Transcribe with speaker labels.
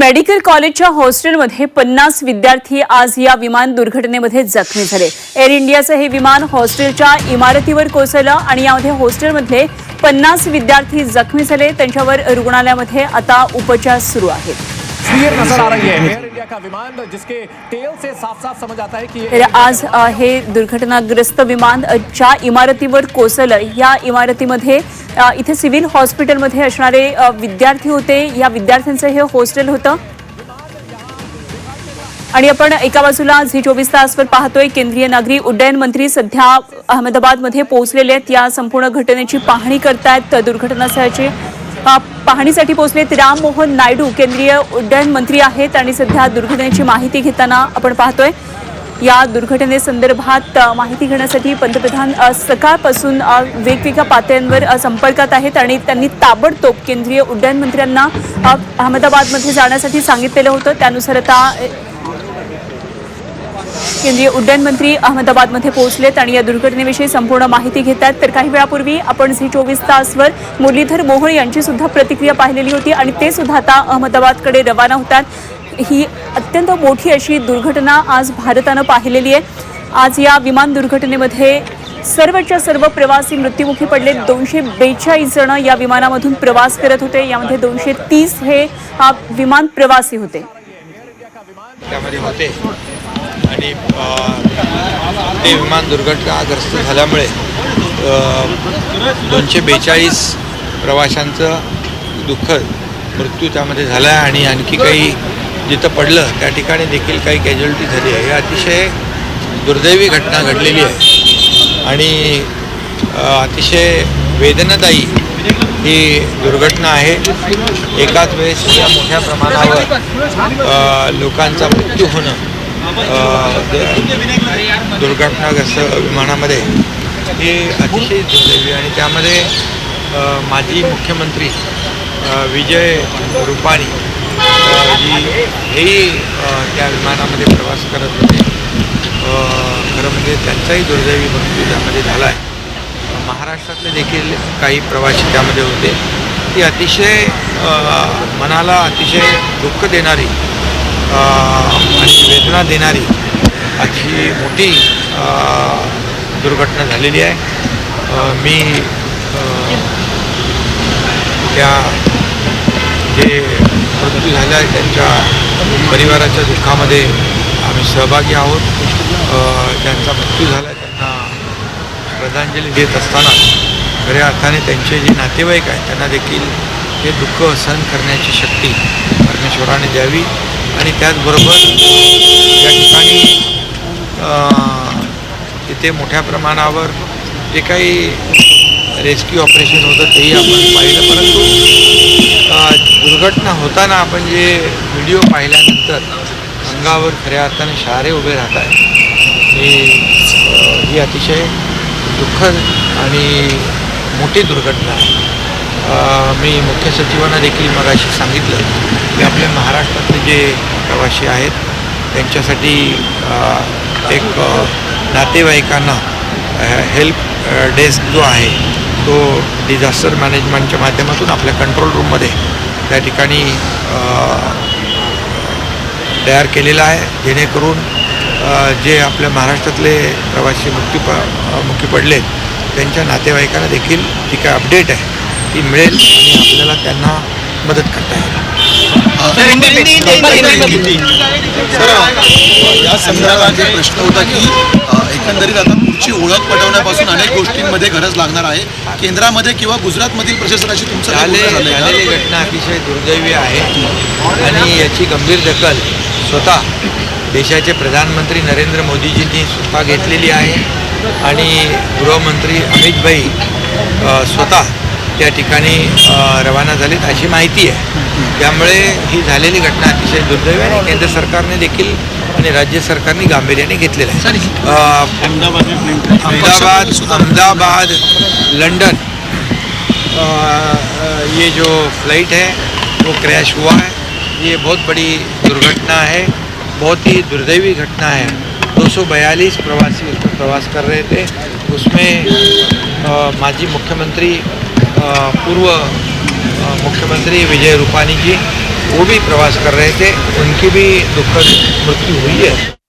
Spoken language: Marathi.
Speaker 1: मेडिकल कॉलेजच्या हॉस्टेलमध्ये पन्नास विद्यार्थी आज या विमान दुर्घटनेमध्ये जखमी झाले. एअर इंडियाचं हे विमान हॉस्टेलच्या इमारतीवर कोसळलं आणि यामध्ये हॉस्टेलमधले पन्नास विद्यार्थी जखमी झाले. त्यांच्यावर रुग्णालयामध्ये आता उपचार सुरू आहेत.
Speaker 2: तस्वीर नजर आ रही है। एयर इंडिया का विमान जिसके टेल से साफ साफ समझ आता है कि
Speaker 1: तर
Speaker 2: ये
Speaker 1: आज हे दुर्घटनाग्रस्त विमान ज्या इमारतीवर कोसळलं या इमारतीमध्ये इथे सिव्हिल हॉस्पिटलमध्ये असणारे विद्यार्थी होते. या विद्यार्थ्यांचं हे हॉस्टेल होतं. आणि आपण एका बाजूला झी चोवीस तासवर पाहतोय केंद्रीय नागरी उड्डयन मंत्री सध्या अहमदाबादमध्ये पोहोचलेले आहेत. या संपूर्ण घटनेची पाहणी करतायत दुर्घटनास्थळाची. पाहणीसाठी पोहोचलेत राममोहन नायडू केंद्रीय उड्डयन मंत्री आहेत आणि सध्या दुर्घटनेची माहिती घेताना आपण पाहतोय. या दुर्घटनेसंदर्भात माहिती घेण्यासाठी पंतप्रधान सकाळपासून वेगवेगळ्या पातळ्यांवर संपर्कात आहेत आणि त्यांनी ताबडतोब केंद्रीय उड्डयन मंत्र्यांना अहमदाबादमध्ये जाण्यासाठी सांगितलेलं होतं. त्यानुसार आता केंद्रीय उड्डाण मंत्री अहमदाबादमध्ये पोहोचलेत आणि या दुर्घटनेविषयी संपूर्ण माहिती घेत आहेत तर काही वेळापूर्वी आपण झी चोवीस तासवर मुरलीधर मोहोळ यांची सुद्धा प्रतिक्रिया पाहिलेली होती आणि ते सुद्धा आता अहमदाबादकडे रवाना होतात. ही अत्यंत मोठी अशी दुर्घटना आज भारतानं पाहिलेली आहे. आज या विमान दुर्घटनेमध्ये सर्वच्या सर्व प्रवासी मृत्युमुखी पडले दोनशे बेचाळीस जण या विमानामधून प्रवास करत होते. यामध्ये दोनशे तीस हे हा विमान प्रवासी होते.
Speaker 3: आणि ते विमान दुर्घटनाग्रस्त झाल्यामुळे दोनशे बेचाळीस प्रवाशांचं दुःखद मृत्यू त्यामध्ये झाला आहे आणि आणखी काही जिथं पडलं त्या ठिकाणी देखील काही कॅज्युअलिटी झाली आहे. ही अतिशय दुर्दैवी घटना घडलेली आहे. आणि अतिशय वेदनादायी ही दुर्घटना आहे. एकाच वेळेस या मोठ्या प्रमाणावर लोकांचा मृत्यू होणं दुर्घटनाग्रस्त विमानामध्ये हे अतिशय दुर्दैवी आणि त्यामध्ये माजी मुख्यमंत्री विजय रुपाणी जी हेही त्या विमानामध्ये प्रवास करत होते. खरं म्हणजे त्यांचाही दुर्दैवी मृत्यू त्यामध्ये झाला आहे महाराष्ट्रातले देखील काही प्रवासी त्यामध्ये होते. ती अतिशय मनाला अतिशय दुःख देणारी आणि वेदना देणारी अशी मोठी दुर्घटना झालेली आहे. मी त्या जे मृत्यू झाल्या आहेत त्यांच्या परिवाराच्या दुःखामध्ये आम्ही सहभागी आहोत. ज्यांचा मृत्यू झाला आहे त्यांना श्रद्धांजली देत असताना खऱ्या अर्थाने त्यांचे जे नातेवाईक आहेत त्यांना देखील हे दुःख सहन करण्याची शक्ती परमेश्वराने द्यावी. आणि त्याचबरोबर या ठिकाणी तिथे मोठ्या प्रमाणावर जे काही रेस्क्यू ऑपरेशन होतं तेही आपण पाहिलं. परंतु दुर्घटना होताना आपण जे व्हिडिओ पाहिल्यानंतर अंगावर खऱ्या अर्थाने शहारे उभे राहत आहेत ही ही अतिशय दुःखद आणि मोठी दुर्घटना आहे. मी मुख्य सचिवांना देखील मगाशी सांगितलं की आपल्या महाराष्ट्रातले जे प्रवासी आहेत त्यांच्यासाठी एक नातेवाईकांना हेल्प डेस्क जो आहे तो डिझास्टर मॅनेजमेंटच्या माध्यमातून आपल्या कंट्रोल रूममध्ये त्या ठिकाणी तयार केलेला आहे. जेणेकरून जे आपल्या महाराष्ट्रातले प्रवासी मृत्यू प मुक्ती मुखी पडले त्यांच्या नातेवाईकांना देखील ती काय अपडेट आहे. ती मिळेल आणि आपल्याला त्यांना मदत करता येईल.
Speaker 4: सर या संदर्भात एक प्रश्न होता की एकंदरीत आता पुढची ओळख पटवण्यापासून अनेक गोष्टींमध्ये गरज लागणार आहे. केंद्रामध्ये किंवा गुजरातमधील प्रशासनाशी तुमचं
Speaker 3: झालेली? घटना अतिशय दुर्दैवी आहे. आणि याची गंभीर दखल स्वतः देशाचे प्रधानमंत्री नरेंद्र मोदीजींनी स्वतः घेतलेली आहे. आणि गृहमंत्री अमित भाई स्वतः त्या ठिकाणी रवाना झालेत अशी माहिती आहे. त्यामुळे ही झालेली घटना अतिशय दुर्दैवी आणि केंद्र सरकारने देखील आणि राज्य सरकारने गांभीर्याने घेतलेलं आहे. अहमदाबाद अहमदाबाद अ, ये जो फ़्लाइट है वो क्रैश हुआ है. ये बहुत बड़ी दुर्घटना है बहुत ही दुर्दैवी घटना है. 242 प्रवासी उसमें प्रवास कर रहे थे. उसमें माजी मुख्यमंत्री पूर्व मुख्यमंत्री विजय रूपानी जी वो भी प्रवास कर रहे थे। उनकी भी दुखद मृत्यु हुई है।